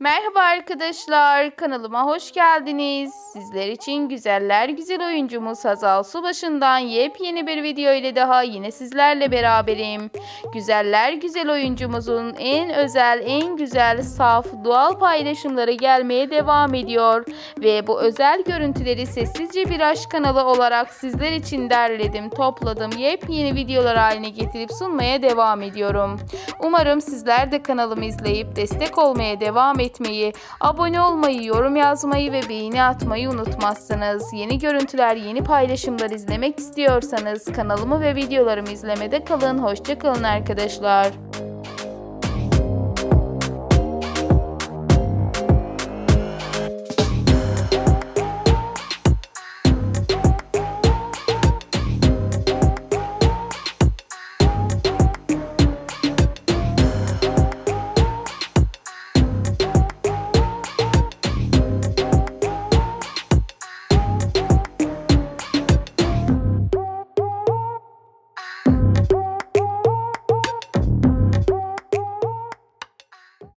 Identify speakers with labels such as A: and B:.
A: Merhaba arkadaşlar, kanalıma hoş geldiniz. Sizler için güzeller güzel oyuncumuz Hazal Subaşı'ndan yepyeni bir video ile daha yine sizlerle beraberim. Güzeller güzel oyuncumuzun en özel, en güzel, saf, doğal paylaşımları gelmeye devam ediyor. Ve bu özel görüntüleri sessizce bir aşk kanalı olarak sizler için derledim, topladım, yepyeni videolar haline getirip sunmaya devam ediyorum. Umarım sizler de kanalımı izleyip destek olmaya devam etmeyi, abone olmayı, yorum yazmayı ve beğeni atmayı unutmazsınız. Yeni görüntüler, yeni paylaşımlar izlemek istiyorsanız kanalımı ve videolarımı izlemede kalın. Hoşça kalın arkadaşlar.